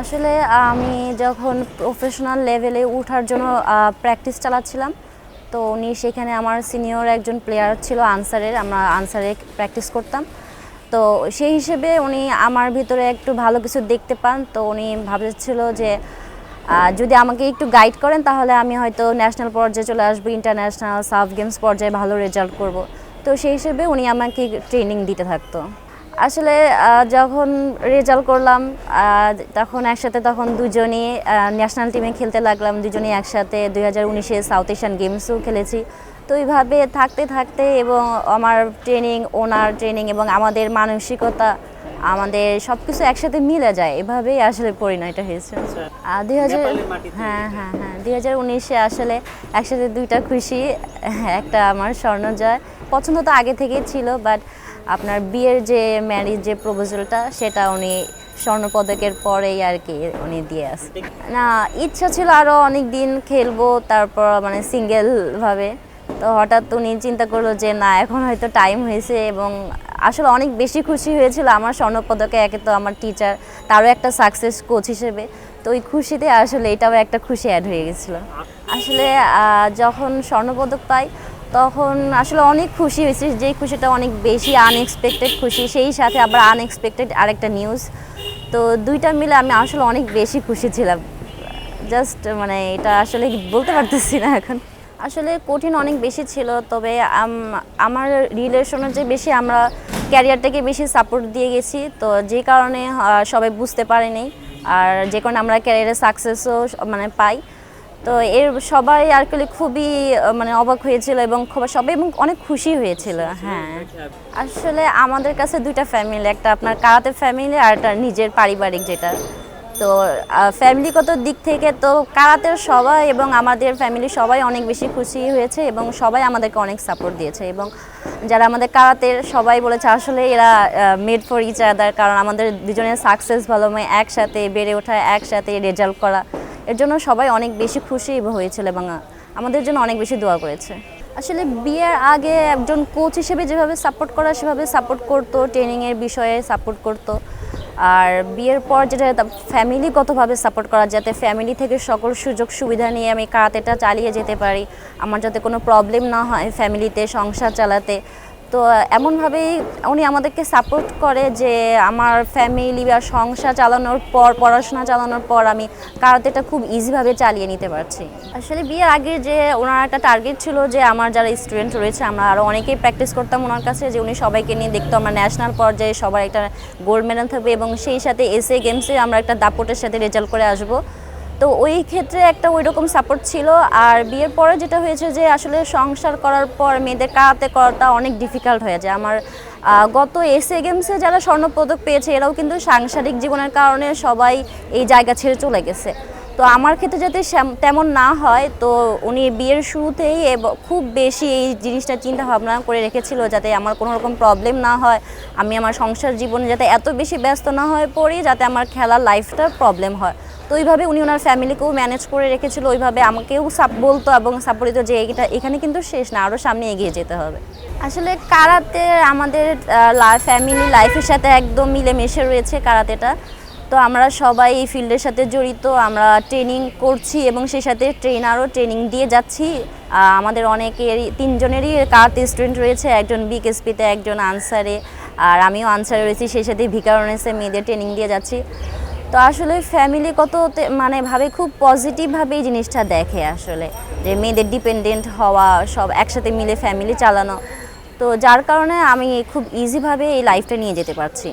আসলে, আমি যখন প্রফেশনাল লেভেলে ওঠার জন্য প্র্যাকটিস চালাচ্ছিলাম, তো উনি সেখানে আমার সিনিয়র একজন প্লেয়ার ছিল, আনসারের, আমরা আনসারে প্র্যাকটিস করতাম। তো সেই হিসেবে উনি আমার ভিতরে একটু ভালো কিছু দেখতে পান, তো উনি ভাবছিল যে যদি আমাকে একটু গাইড করেন, তাহলে আমি হয়তো ন্যাশনাল পর্যায়ে চলে আসব ইন্টারন্যাশনাল সাফ গেমস পর্যায়ে ভালো রেজাল্ট করব। তো সেই হিসেবে উনি আমাকে ট্রেনিং দিতে থাকতো। আসলে যখন রেজাল্ট করলাম তখন একসাথে তখন দুজনই ন্যাশনাল টিমে খেলতে লাগলাম। দুজনেই একসাথে দুই হাজার উনিশে সাউথ এশিয়ান গেমসও খেলেছি। তো এইভাবে থাকতে থাকতে এবং আমার ট্রেনিং ওনার ট্রেনিং এবং আমাদের মানসিকতা আমাদের সব কিছু একসাথে মিলে যায়। এভাবেই আসলে পরিণয়টা হয়েছে। দুই হাজার হ্যাঁ হ্যাঁ হ্যাঁ। দুই হাজার উনিশে আসলে একসাথে দুইটা খুশি একটা আমার স্বর্ণ জয় পছন্দ তো আগে থেকেই ছিল বাট আপনার বিয়ের যে ম্যারিজ যে প্রপোজালটা সেটা উনি স্বর্ণপদকের পরেই আর কি উনি দিয়ে আসে। না, ইচ্ছা ছিল আরও অনেক দিন খেলব, তারপর মানে সিঙ্গেল ভাবে। তো হঠাৎ উনি চিন্তা করল যে, না, এখন হয়তো টাইম হয়েছে। এবং আসলে অনেক বেশি খুশি হয়েছিল আমার স্বর্ণপদকে, একে তো আমার টিচার তারও একটা সাকসেস কোচ হিসেবে। তো ওই খুশিতে আসলে এটাও একটা খুশি অ্যাড হয়ে গেছিল। আসলে যখন স্বর্ণপদক পাই তখন আসলে অনেক খুশি হয়েছি যেই খুশিটা অনেক বেশি আনএক্সপেক্টেড খুশি, সেই সাথে আবার আনএক্সপেক্টেড আরেকটা নিউজ তো দুইটা মিলে আমি আসলে অনেক বেশি খুশি ছিলাম। জাস্ট মানে এটা আসলে বলতে পারতেছি না এখন। আসলে কঠিন অনেক বেশি ছিল, তবে আমার রিলেশনের যে বেশি আমরা ক্যারিয়ারটাকে বেশি সাপোর্ট দিয়ে গেছি, তো যে কারণে সবাই বুঝতে পারেনি। আর যে কারণে আমরা ক্যারিয়ারে সাকসেসও মানে পাই। তো এর সবাই আর কি খুবই মানে অবাক হয়েছিল এবং খুব সবাই এবং অনেক খুশি হয়েছিল হ্যাঁ। আসলে আমাদের কাছে দুইটা ফ্যামিলি একটা আপনার কারাতে ফ্যামিলি আর একটা নিজের পারিবারিক যেটা। তো ফ্যামিলিগত দিক থেকে তো কারাতের সবাই এবং আমাদের ফ্যামিলি সবাই অনেক বেশি খুশি হয়েছে এবং সবাই আমাদেরকে অনেক সাপোর্ট দিয়েছে এবং যারা আমাদের কারাতের সবাই বলেছে আসলে এরা মেড ফর ইচ আদার কারণ আমাদের দুজনের সাকসেস ভালো একসাথে বেড়ে ওঠা একসাথে রেজাল্ট করা। এর জন্য সবাই অনেক বেশি খুশি হয়েছিল এবং আমাদের জন্য অনেক বেশি দোয়া করেছে। আসলে বিয়ের আগে একজন কোচ হিসেবে যেভাবে সাপোর্ট করা, সেভাবে সাপোর্ট করতো ট্রেনিংয়ের বিষয়ে সাপোর্ট করতো। আর বিয়ের পর যেটা ফ্যামিলিগতভাবে সাপোর্ট করা, যাতে ফ্যামিলি থেকে সকল সুযোগ সুবিধা নিয়ে আমি কারাতেটা চালিয়ে যেতে পারি, আমার যাতে কোনো প্রবলেম না হয় ফ্যামিলিতে সংসার চালাতে। তো এমনভাবেই উনি আমাদেরকে সাপোর্ট করে যে আমার ফ্যামিলি বা সংসার চালানোর পর, পড়াশোনা চালানোর পর আমি কারাতেটা খুব ইজিভাবে চালিয়ে নিতে পারছি। আসলে বিয়ের আগে যে ওনার একটা টার্গেট ছিল যে আমার যারা স্টুডেন্ট রয়েছে, আমরা আরও অনেকেই প্র্যাকটিস করতাম ওনার কাছে যে উনি সবাইকে নিয়ে দেখতো আমরা ন্যাশনাল পর্যায়ে সবার একটা গোল্ড মেডেল থাকবে এবং সেই সাথে এসএ গেমসে আমরা একটা দাপটের সাথে রেজাল্ট করে আসব। তো ওই ক্ষেত্রে একটা ওই রকম সাপোর্ট ছিল। আর বিয়ের পরে যেটা হয়েছে যে, আসলে সংসার করার পর মেয়েদের কারাতে করাটা অনেক ডিফিকাল্ট হয়ে যায়। আমার গত এসএ গেমসে যারা স্বর্ণপদক পেয়েছে, এরাও কিন্তু সাংসারিক জীবনের কারণে সবাই এই জায়গা ছেড়ে চলে গেছে। তো আমার ক্ষেত্রে যাতে তেমন না হয়, তো উনি বিয়ের শুরুতেই খুব বেশি এই জিনিসটা চিন্তা ভাবনা করে রেখেছিল যাতে আমার কোনো রকম প্রবলেম না হয়, আমি আমার সংসার জীবনে যাতে এত বেশি ব্যস্ত না হয়ে পড়ি, যাতে আমার খেলার লাইফটা প্রবলেম হয়। তো ওইভাবে উনি ওনার ফ্যামিলিকেও ম্যানেজ করে রেখেছিল, ওইভাবে আমাকেও সাপ বলতো এবং সাপোর্ট যে এটা এখানে কিন্তু শেষ না আরও সামনে এগিয়ে যেতে হবে। আসলে কারাতে আমাদের ফ্যামিলি লাইফের সাথে একদম মিলেমিশে রয়েছে কারাতেটা। তো আমরা সবাই এই ফিল্ডের সাথে জড়িত, আমরা ট্রেনিং করছি এবং সেই সাথে ট্রেনারও ট্রেনিং দিয়ে যাচ্ছি। আমাদের অনেকেরই, তিনজনেরই কারাতে স্টুডেন্ট রয়েছে, একজন বিকেএসপিতে একজন আনসারে, আর আমিও আনসারে রয়েছি, সেই সাথে ভিকারনেসে মেয়েদের ট্রেনিং দিয়ে যাচ্ছি। তো আসলে ফ্যামিলি কত মানে ভাবে খুব পজিটিভভাবে এই জিনিসটা দেখে আসলে। যে মেয়েদের ডিপেন্ডেন্ট হওয়া, সব একসাথে মিলে ফ্যামিলি চালানো। তো যার কারণে আমি খুব ইজিভাবে এই লাইফটা নিয়ে যেতে পারছি।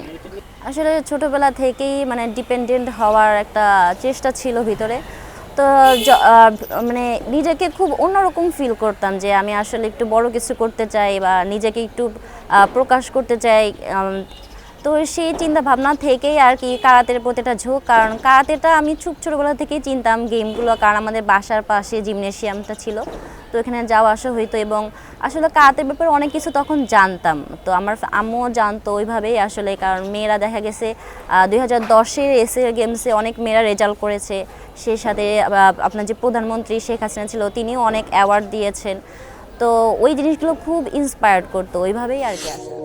আসলে ছোটোবেলা থেকেই মানে ডিপেন্ডেন্ট হওয়ার একটা চেষ্টা ছিল ভিতরে। তো মানে নিজেকে খুব অন্যরকম ফিল করতাম যে আমি আসলে একটু বড় কিছু করতে চাই বা নিজেকে একটু প্রকাশ করতে চাই তো সেই চিন্তা ভাবনা থেকেই আর কি কারাতের প্রতি একটা ঝোঁক। কারণ কারাতেটা আমি খুব ছোটোবেলা থেকেই চিনতাম গেমগুলো, কারণ আমাদের বাসার পাশে জিমনেশিয়ামটা ছিল। তো এখানে যাওয়া আসা হইতো এবং আসলে কারাতের ব্যাপারে অনেক কিছু তখন জানতাম। তো আমার আম্মুও জানতো ওইভাবেই আসলে, কারণ মেয়েরা দেখা গেছে দুই হাজার দশের এসে গেমসে অনেক মেয়েরা রেজাল্ট করেছে। সেই সাথে আপনার যে প্রধানমন্ত্রী শেখ হাসিনা ছিল, তিনিও অনেক অ্যাওয়ার্ড দিয়েছেন। তো ওই জিনিসগুলো খুব ইন্সপায়ার্ড করতো, ওইভাবেই আর কি আসলে।